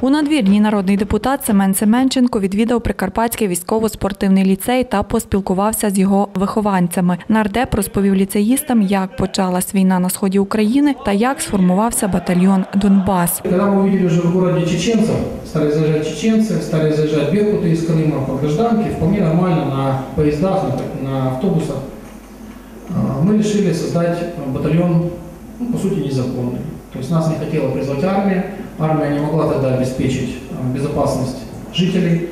У надвірні народний депутат Семен Семенченко відвідав Прикарпатський військово-спортивний ліцей та поспілкувався з його вихованцями. Нардеп розповів ліцеїстам, як почалась війна на сході України та як сформувався батальйон Донбас. Когда мы увидели уже в городе чеченцев, стали заезжать чеченцы, стали заезжать беркуты из Крыма по гражданке, вполне нормально на поездах, на, на автобусах, а, мы решили создать батальон, ну, по сути, незаконный. То есть нас не хотела призвать армия, армия не могла тогда обеспечить а, безопасность жителей,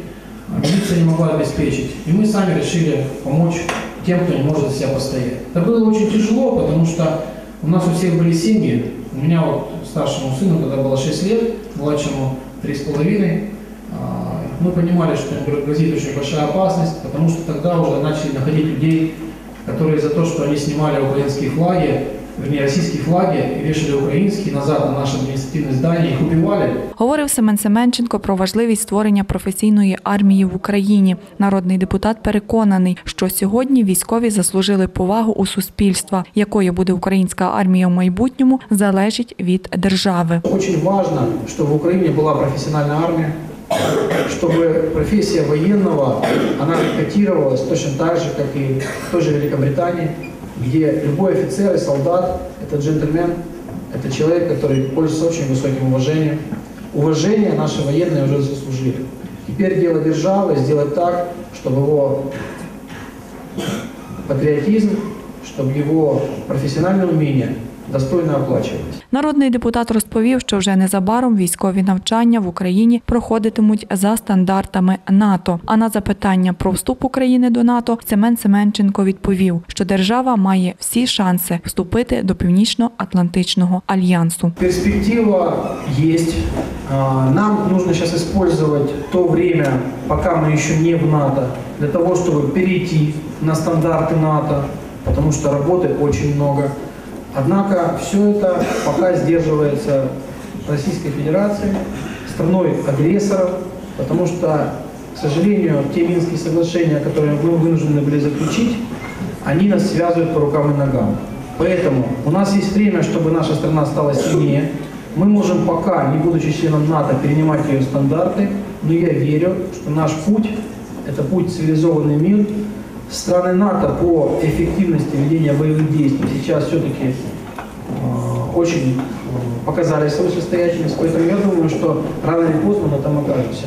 а милиция не могла обеспечить. И мы сами решили помочь тем, кто не может за себя постоять. Это было очень тяжело, потому что у нас у всех были семьи. У меня вот старшему сыну, когда было 6 лет, младшему 3,5, а, мы понимали, что им грозит очень большая опасность, потому что тогда уже начали находить людей, которые за то, что они снимали украинские флаги, вернее российские флаги, и вешали украинские назад на наше административное здание, их убивали, Говорив Семен Семенченко про важливість створення професійної армії в Україні. Народний депутат переконаний, що сьогодні військові заслужили повагу у суспільства. Якою буде українська армія в майбутньому, залежить від держави. Очень важно, чтобы в Украине была профессиональная армия, чтобы профессия военного, она котировалась точно так же, как и в той же Великобритании, Где любой офицер и солдат – это джентльмен, это человек, который пользуется очень высоким уважением. Уважение наши военные уже заслужили. Теперь дело державы сделать так, чтобы его патриотизм, чтобы его профессиональное умение достойно оплачивались. Народний депутат розповів, що вже незабаром військові навчання в Україні проходитимуть за стандартами НАТО. А на запитання про вступ України до НАТО Семен Семенченко відповів, що держава має всі шанси вступити до Північно-Атлантичного альянсу. Перспектива есть. А, Нам нужно сейчас использовать то время, пока мы еще не в НАТО, для того, чтобы перейти на стандарты НАТО, Потому что работы очень много. Однако все это пока сдерживается Российской Федерацией, страной-агрессором, потому что, к сожалению, те Минские соглашения, которые мы вынуждены были заключить, они нас связывают по рукам и ногам. Поэтому у нас есть время, чтобы наша страна стала сильнее. Мы можем пока, не будучи членом НАТО, перенимать ее стандарты, но я верю, что наш путь – это путь цивилизованный мир. Страны НАТО по эффективности ведения боевых действий сейчас все-таки э, очень э, показали свою состоятельность, поэтому я думаю, что рано или поздно мы там окажемся.